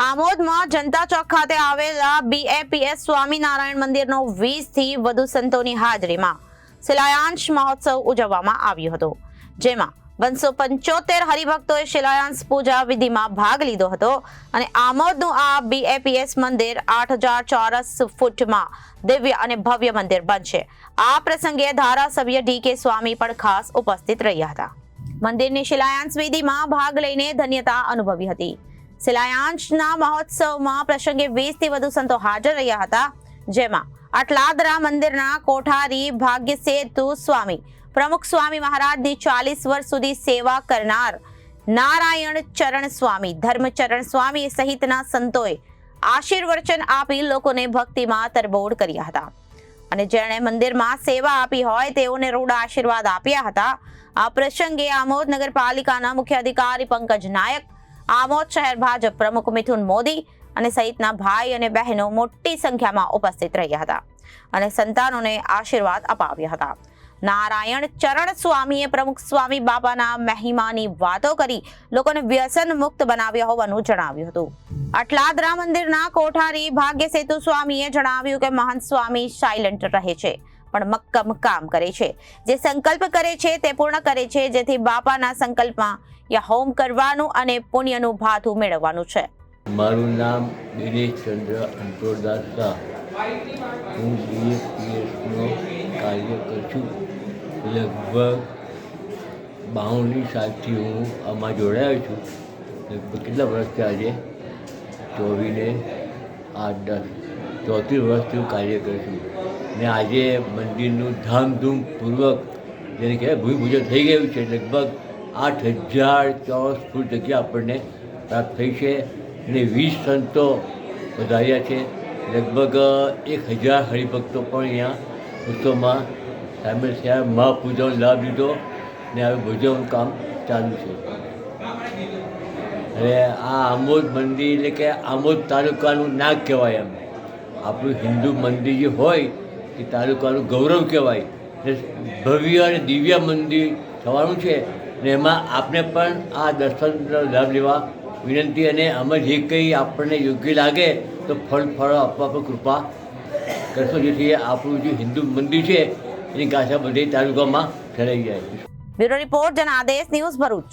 આમોદમાં જનતા ચોક ખાતે આવેલા બીએપીએસ સ્વામિનારાયણ મંદિરનો વીસથી વધુ સંતોની હાજરીમાં શિલાયાંશ મહોત્સવ ઉજવવામાં આવ્યો હતો, જેમાં બનસો પંચોતેર હરિભક્તોએ શિલાયાંશ પૂજા વિધિમાં ભાગ લીધો હતો અને આમોદનું આ બીએપીએસ મંદિર આઠ હજાર ચોરસ ફૂટમાં દિવ્ય અને ભવ્ય મંદિર બનશે. આ પ્રસંગે ધારાસભ્ય ડી કે સ્વામી પણ ખાસ ઉપસ્થિત રહ્યા હતા. મંદિરની શિલાયાંશ વિધિમાં ભાગ લઈને ધન્યતા અનુભવી હતી. શિલાયાંશના મહોત્સવમાં પ્રસંગે વીસથી વધુ સંતો હાજર રહ્યા હતા, જેમાં અટલાદરા મંદિરના કોઠારી ભાગ્ય સેતુ સ્વામી, પ્રમુખ સ્વામી મહારાજની ચાલીસ વર્ષ સુધી સેવા કરનાર નારાયણ ચરણ સ્વામી ધર્મચરણ સ્વામી સહિતના સંતોએ આશીર્વચન આપી લોકોને ભક્તિમાં તરબોળ કર્યા હતા. અને જેણે મંદિરમાં સેવા આપી હોય તેઓને રૂઢ આશીર્વાદ આપ્યા હતા. આ પ્રસંગે આમોદ નગરપાલિકાના મુખ્ય અધિકારી પંકજ નાયક આમોદ શહેર ભાજપ પ્રમુખ મિથુન મોદી અને સહિતના ભાઈ અને બહેનો મોટી સંખ્યામાં ઉપસ્થિત રહ્યા હતા અને સંતાનોને આશીર્વાદ અપાવ્યા હતા. નારાયણ ચરણ સ્વામીએ પ્રમુખ સ્વામી બાપાના મહિમાની વાતો કરી લોકોને વ્યસન મુક્ત બનાવ્યા હોવાનું જણાવ્યું હતું. અટલાદરા મંદિરના કોઠારી ભાગ્ય સેતુ સ્વામીએ જણાવ્યું કે મહંત સ્વામી સાયલન્ટ રહે છે. પણ મક્કમ કામ કરે છે. જે સંકલ્પ કરે છે તે પૂર્ણ કરે છે. જેથી બાપાના સંકલ્પમાં યા હોમ કરવાનું અને પુણ્યનું ભાથું મેળવવાનું છે. મારું નામ દિનેશ ચંદ્ર અંતોરદાસ. શાહ હું બીએસપીએસનો કાર્યકર છું. લગભગ બાવનની સાલથી હું આમાં જોડાયો છું. લગભગ કેટલા વર્ષથી આજે ચોવીને આઠ દસ. ચોત્રીસ વર્ષથી હું કાર્ય કરું છું. ને આજે મંદિરનું ધામધૂમપૂર્વક જેને કહેવાય ભૂમિપૂજન થઈ ગયું છે, લગભગ આઠ હજાર ચોરસ ફૂટ જગ્યા આપણને પ્રાપ્ત થઈ છે અને વીસ સંતો વધાર્યા છે. લગભગ એક હજાર હરિભક્તો પણ અહીંયા ઉત્સવમાં સામેલ થયા. મહાપૂજાનો લાભ લીધો ને હવે ભોજનનું કામ ચાલુ છે. અને આ આમોદ મંદિર એટલે કે આમોદ તાલુકાનું નાગ કહેવાય એમ. આપણું હિન્દુ મંદિર જે હોય, એ તાલુકાનું ગૌરવ કહેવાય. ભવ્ય અને દિવ્ય મંદિર થવાનું છે. ને એમાં આપણે પણ આ દર્શનનો લાભ લેવા વિનંતી અને આમાં જે કંઈ આપણને યોગ્ય લાગે, તો ફળ ફળ આપવા પર કૃપા કરશો, જેથી આપણું જે હિન્દુ મંદિર છે, એની ગાથા બધી તાલુકામાં ફેલાઈ જાય. Bureau report, Janadesh, news Bharuch.